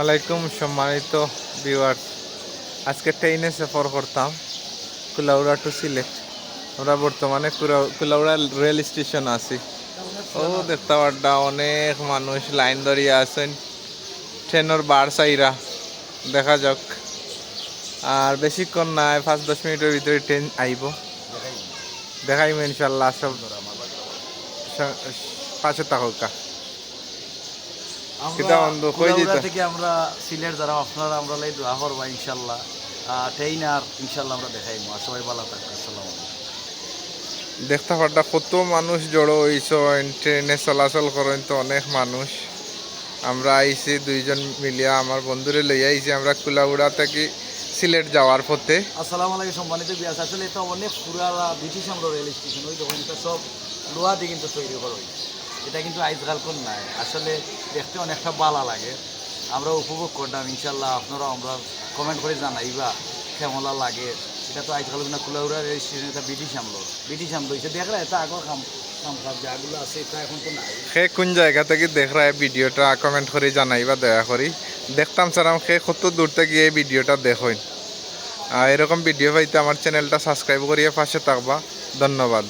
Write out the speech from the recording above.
আলাইকুম, সম্মানিত ভিউয়ার্স আজকে ট্রেনে সফর করতাম, কুলাউড়া টু সিলেট। আমরা বর্তমানে কুলাউড়া রেল স্টেশন আছি। ও দেখতে পাড্ডা অনেক মানুষ লাইন ধরিয়ে আছেন। ট্রেনের বার সাইরা, দেখা যাক। আর বেশিক্ষণ নাই পাঁচ দশ মিনিটের ভিতরে ট্রেন আইব। দেখাইব ইনশাল্লাহ, সব পাশে থাকুকা। কিতা বন্ধু, কই কুলাউড়া থেকে আমরা সিলেট যারা আপনারা আমরা লাই দোয়া করবা ইনশাল্লাহ। ট্রেন আর ইনশাল্লাহ আমরা দেখাইমু। আর সবাই ভালো থাকবে আসসালামু দেখতে পারটা কত মানুষ জড়ো হয়েছে ট্রেনে চলাচল করেন তো অনেক মানুষ। আমরা আইছি দুইজন মিলিয়া আমার বন্ধুরে লই আইছি। আমরা কুলাউড়া থেকে সিলেট যাওয়ার পথে। আসসালামু আলাইকুম সম্মানিত বিয়াস আসলে এটা অনেক পুরালা ব্রিটিশ আমরা রেল স্টেশন। ওই এটা সব লোহা দিয়ে কিন্তু তৈরি করা হয়েছে। এটা কিন্তু আজকাল কোন নাই। আসলে দেখতে অনেকটা বালা লাগে। আমরা উপভোগ করলাম ইনশাল্লাহ আপনারা আমরা কমেন্ট করে জানাইবা কেমন লাগে। এটা তো আজকাল না কুলাউড়া রেল স্টেশন এটা ব্রিটিশ আমলো ব্রিটিশ আমলো এটা দেখলে এটা আগর তো সে কোন জায়গা থেকে দেখ রা ভিডিওটা কমেন্ট করে জানাইবা, দয়া করি। দেখতাম স্যার সে কত দূর থেকে এই ভিডিওটা আর এরকম ভিডিও পাইতে আমার চ্যানেলটা সাবস্ক্রাইব করিয়ে পাশে থাকবা। ধন্যবাদ।